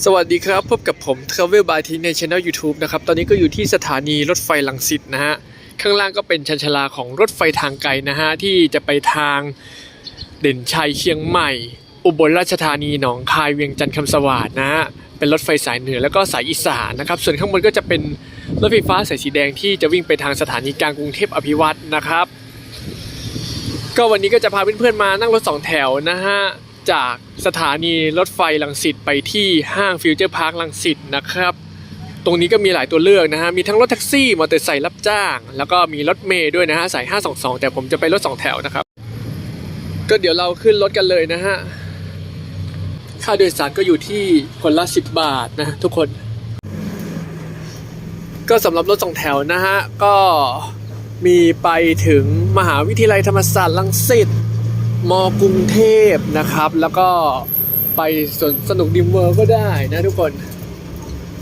สวัสดีครับ พบกับผม Travel by T ใน Channel YouTube นะครับ ตอนนี้ก็อยู่ที่สถานีรถไฟลังสิตนะฮะ ข้างล่างก็เป็นชันชาลาของรถไฟทางไกลนะฮะ ที่จะไปทางเด่นชัยเชียงใหม่ อุบลราชธานีหนองคายเวียงจันทร์คำสวัสดนะฮะ เป็นรถไฟสายเหนือแล้วก็สายอีสานนะครับ ส่วนข้างบนก็จะเป็นรถไฟฟ้าสายสีแดงที่จะวิ่งไปทางสถานีกลางกรุงเทพอภิวัตนะครับ ก็วันนี้ก็จะพาเพื่อนๆมานั่งรถสองแถวนะฮะ จากสถานีรถไฟลังสิตไปที่ห้างฟิวเจอร์พาร์คลังสิตนะครับ ตรงนี้ก็มีหลายตัวเลือกนะฮะ มีทั้งรถแท็กซี่ มอเตอร์ไซค์รับจ้าง แล้วก็มีรถเมย์ด้วยนะฮะ สาย 522 แต่ผมจะไปรถสองแถวนะครับ ก็เดี๋ยวเราขึ้นรถกันเลยนะฮะ ค่าโดยสารก็อยู่ที่คนละ 10 บาทนะทุกคน ก็สำหรับรถสองแถวนะฮะ ก็มีไปถึงมหาวิทยาลัยธรรมศาสตร์ลังสิต มกรุงเทพนะครับ แล้วก็ไปสวนสนุกดิมเวอร์ก็ได้นะทุกคน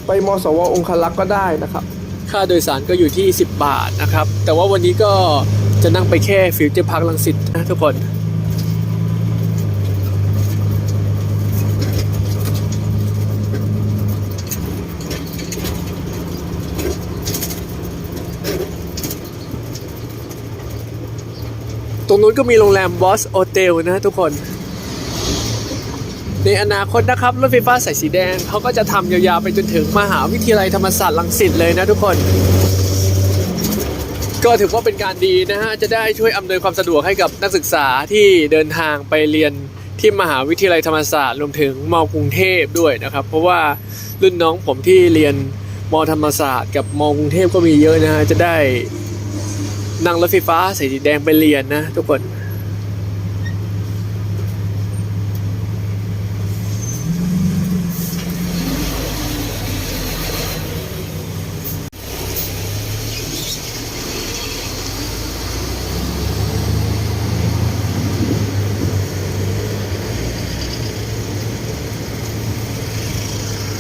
ไปมสวองคลักษ์ก็ได้นะครับ ค่าโดยสารก็อยู่ที่ 10 บาทนะครับ แต่ว่าวันนี้ก็จะนั่งไปแค่ฟิวเจอร์พาร์คลังสิตนะทุกคน ตรงนู้นก็มีโรงแรมบอสโอเทลนะทุกคน ในอนาคตนะครับ รถไฟฟ้าสายสีแดงเขาก็จะทำยาวๆไปจนถึงมหาวิทยาลัยธรรมศาสตร์ลังสิตเลยนะทุกคน ก็ถือว่าเป็นการดีนะฮะ จะได้ช่วยอำนวยความสะดวกให้กับนักศึกษาที่เดินทางไปเรียนที่มหาวิทยาลัยธรรมศาสตร์รวมถึงมกรุงเทพด้วยนะครับ เพราะว่ารุ่นน้องผมที่เรียนมธรรมศาสตร์กับมกรุงเทพก็มีเยอะนะฮะจะได้ นั่งรถไฟฟ้าสีแดงไปเรียนนะทุกคน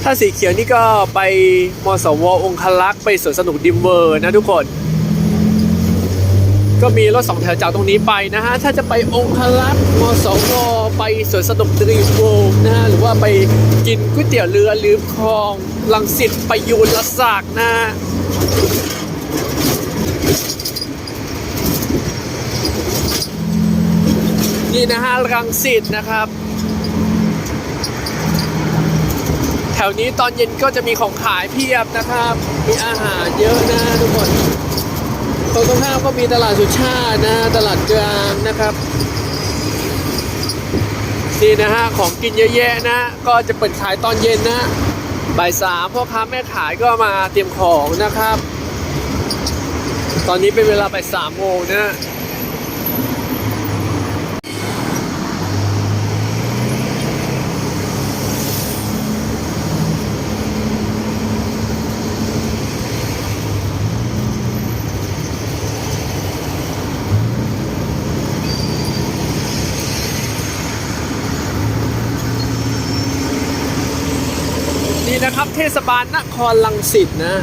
ถ้าสีเขียวนี่ก็ไปมสวองคลักษ์ไปสวนสนุกดิมเวอร์นะทุกคน ก็มีรถสองแถวจากตรงนี้ไปนะฮะ ถ้าจะไปองคลักษ์มสวไปสวนสนุกดรีมเวิลด์นะฮะ หรือว่าไปกินก๋วยเตี๋ยวเรือลืมคลองลังสิตไปยูนละสากนะฮะนี่นะฮะรังสิตนะครับ แถวนี้ตอนเย็นก็จะมีของขายเพียบนะครับ มีอาหารเยอะนะทุกคน ตรงตรงข้ามก็มีตลาดสุชาตินะตลาดกลางนะครับนี่นะฮะของกินเยอะแยะนะ ก็จะเปิดขายตอนเย็นนะบ่ายสามพ่อค้าแม่ขายก็มาเตรียมของนะครับ ตอนนี้เป็นเวลาบ่ายสามโมงนะ นี่นะครับเทศบาลนครลังสิตนะ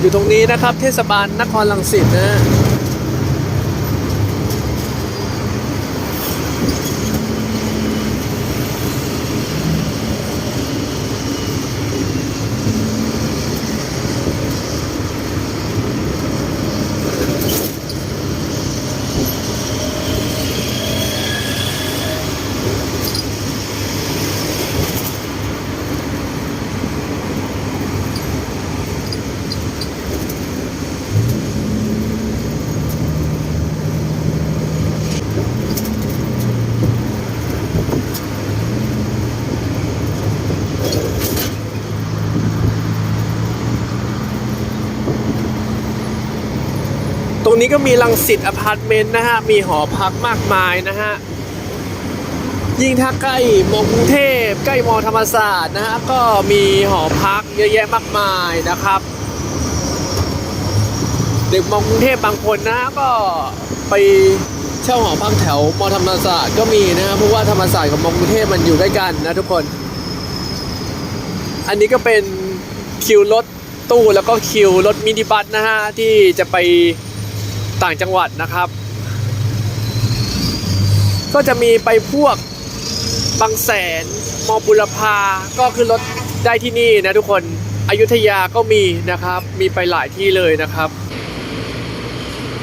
อยู่ตรงนี้นะครับ เทศบาลนครลังสิตนะ รงนี้ก็มีลังสิตอพาร์ตเมนต์นะฮะ มีหอพักมากมายนะฮะ ยิ่งถ้าใกล้มอกรุงเทพใกล้มอธรรมศาสตร์นะฮะ ก็มีหอพักเยอะแยะมากมายนะครับเด็กมอกรุงเทพบางคนนะก็ไปเช่าหอพักแถวมอธรรมศาสตร์ก็มีนะเพราะว่าธรรมศาสตร์กับมอกรุงเทพมันอยู่ใกล้กันนะทุกคน อันนี้ก็เป็นคิวรถตู้แล้วก็คิวรถมินิบัสนะฮะที่จะไป ต่างจังหวัดนะครับ ก็จะมีไปพวกบางแสนมอบุรพาก็คือรถได้ที่นี่นะทุกคนอยุธยาก็มีนะครับ มีไปหลายที่เลยนะครับ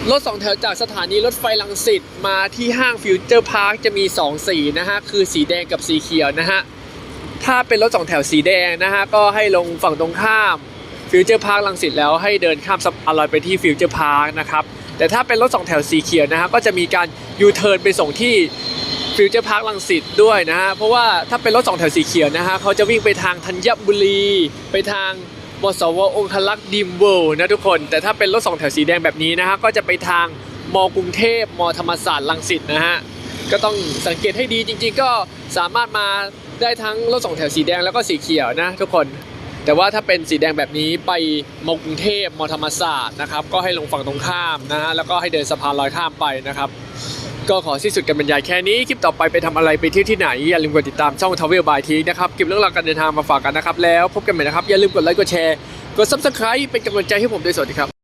รถสองแถวจากสถานีรถไฟลังสิตมาที่ห้างฟิวเจอร์พาร์คจะมี 2 สีนะฮะ คือสีแดงกับสีเขียวนะฮะ ถ้าเป็นรถสองแถวสีแดงนะฮะ ก็ให้ลงฝั่งตรงข้ามฟิวเจอร์พาร์คลังสิตแล้วให้เดินข้ามสะพานลอยไปที่ฟิวเจอร์พาร์คนะครับ แต่ถ้าเป็นรถสองแถวสีเขียวนะฮะก็จะมีการยูเทิร์นไปส่งที่ฟิวเจอร์พาร์คลังสิตด้วยนะฮะเพราะว่าถ้าเป็นรถสองแถวสีเขียวนะฮะเขาจะวิ่งไปทางธัญบุรี ไปทางมสวองคลักษ์ดิมเวิลนะทุกคน แต่ถ้าเป็นรถสองแถวสีแดงแบบนี้นะฮะก็จะไปทางมกรุงเทพมธรรมศาสตร์ลังสิตนะฮะก็ต้องสังเกตให้ดีจริง ๆ ก็สามารถมาได้ทั้งรถสองแถวสีแดงแล้วก็สีเขียวนะทุกคน แต่ว่าถ้าเป็นสีแดงแบบนี้ไปมกรุงเทพมธรรมศาสตร์นะครับ ก็ให้ลงฝั่งตรงข้ามนะฮะแล้วก็ให้เดินสะพานลอยข้ามไปนะครับ ก็ขอสิ้นสุดกันบรรยายแค่นี้ คลิปต่อไปไปทำอะไรไปเที่ยวที่ไหน อย่าลืมกดติดตามช่องทวิวบายทีนะครับเก็บเรื่องราวการเดินทางมาฝากกันนะครับ แล้วพบกันใหม่นะครับ อย่าลืมกดไลค์กดแชร์กดซับสไคร b e เป็นกำลังใจให้ผมด้วยสวัสดีครับ